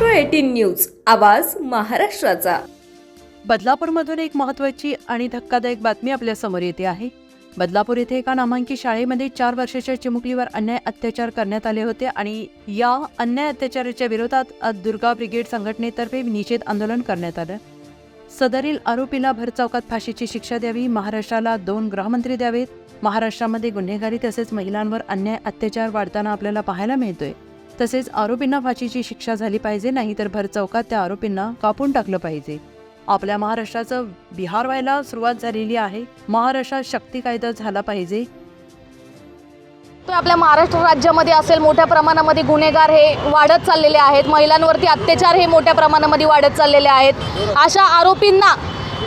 News आवाज महाराष्ट्राचा. बदलापूरमधून एक महत्त्वाची आणि धक्कादायक बातमी आपल्यासमोर येते आहे. बदलापूर येथे एका नामांकित शाळेमध्ये चार वर्षाच्या चिमुकलीवर अन्याय अत्याचार करण्यात आले होते आणि या अन्याय अत्याचाराच्या विरोधात आज दुर्गा ब्रिगेड संघटनेतर्फे निषेध आंदोलन करण्यात आलं. सदरील आरोपीला भरचौकात फाशीची शिक्षा द्यावी महाराष्ट्राला दोन गृहमंत्री द्यावेत. महाराष्ट्रामध्ये गुन्हेगारी तसेच महिलांवर अन्याय अत्याचार वाढताना आपल्याला पाहायला मिळतोय. तसेच आरोपींना फाशीची शिक्षा झाली पाहिजे नाही तर भरचौकात त्या आरोपींना कापून टाकलं पाहिजे. आपल्या महाराष्ट्राचं बिहार व्हायला सुरुवात झालेली आहे. महाराष्ट्रात शक्ती कायदा झाला पाहिजे. तो आपल्या महाराष्ट्र राज्यामध्ये असेल मोठ्या प्रमाणामध्ये गुन्हेगार हे वाढत चाललेले आहेत. महिलांवरती अत्याचार हे मोठ्या प्रमाणामध्ये वाढत चाललेले आहेत. अशा आरोपींना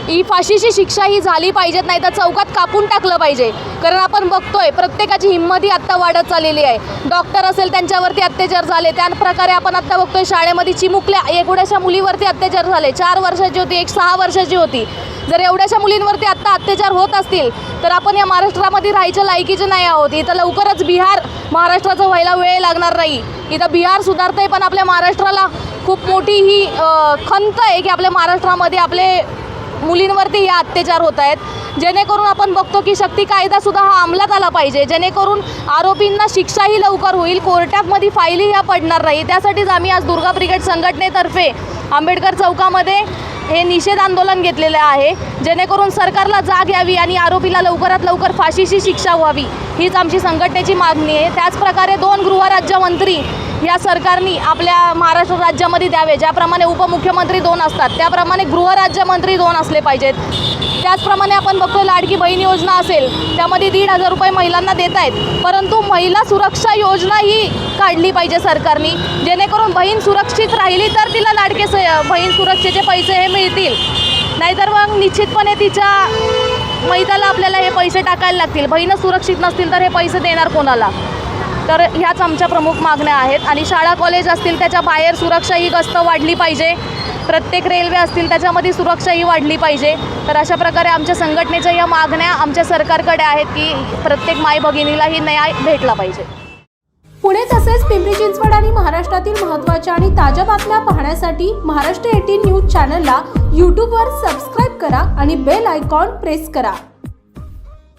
ही फाशीची शिक्षा ही झाली पाहिजेत नाही तर चौकात कापून टाकलं पाहिजे. कारण आपण बघतोय प्रत्येकाची हिंमत ही आत्ता वाढत चाललेली आहे. डॉक्टर असेल त्यांच्यावरती अत्याचार झाले. त्या प्रकारे आपण आत्ता बघतोय शाळेमध्ये चिमुकल्या एवढ्याशा मुलीवरती अत्याचार झाले. चार वर्षाची होती एक सहा वर्षाची होती. जर एवढ्याशा मुलींवरती आत्ता अत्याचार होत असतील तर आपण या महाराष्ट्रामध्ये राहायच्या लायकीचे नाही आहोत. इथं लवकरच बिहार महाराष्ट्राचं व्हायला वेळ लागणार नाही. इथं बिहार सुधारतंय पण आपल्या महाराष्ट्राला खूप मोठी ही खंत आहे की आपल्या महाराष्ट्रामध्ये आपले मुलींवरती हे अत्याचार होत आहेत. जेणेकरून आपण बघतो की शक्ती कायदासुद्धा हा अंमलात आला पाहिजे. जेणेकरून आरोपींना शिक्षाही लवकर होईल. कोर्टामध्ये फाईलही ह्या पडणार नाही. त्यासाठीच आम्ही आज दुर्गा ब्रिगेड संघटनेतर्फे आंबेडकर चौकामध्ये हे निषेध आंदोलन घेतलेलं आहे. जेणेकरून सरकारला जाग यावी आणि आरोपीला लवकरात लवकर फाशीची शिक्षा व्हावी. हीच आमची संघटनेची मागणी आहे. त्याचप्रकारे दोन गृहराज्यमंत्री या सरकारनी आपल्या महाराष्ट्र राज्यामध्ये द्यावे ज्याप्रमाणे उपमुख्यमंत्री दोन असतात त्याप्रमाणे गृहराज्यमंत्री दोन असले पाहिजेत. त्याचप्रमाणे आपण बघतो लाडकी बहीण योजना असेल त्यामध्ये दीड हजार रुपये महिलांना देत आहेत परंतु महिला सुरक्षा योजना ही काढली पाहिजे सरकारने. जेणेकरून बहीण सुरक्षित राहिली तर तिला लाडके स बहीण सुरक्षेचे पैसे हे मिळतील. नाहीतर मग निश्चितपणे तिच्या मैदाला आपल्याला हे पैसे टाकायला लागतील. बहीण सुरक्षित नसतील तर हे पैसे देणार कोणाला? तर ह्याच आमच्या प्रमुख मागण्या आहेत. आणि शाळा कॉलेज असतील त्याच्या बाहेर सुरक्षा ही गस्त वाढली पाहिजे. प्रत्येक रेल्वे असतील त्याच्यामध्ये सुरक्षा ही वाढली पाहिजे. तर अशा प्रकारे आमच्या संघटनेच्या या मागण्या आमच्या सरकारकडे आहेत की प्रत्येक माय भगिनीला ही न्याय भेटला पाहिजे. पुणे तसेच पिंपरी चिंचवड आणि महाराष्ट्रातील महत्त्वाच्या आणि ताज्या बातम्या पाहण्यासाठी महाराष्ट्र एटीन न्यूज चॅनलला यूट्यूबवर सबस्क्राईब करा आणि बेल आयकॉन प्रेस करा.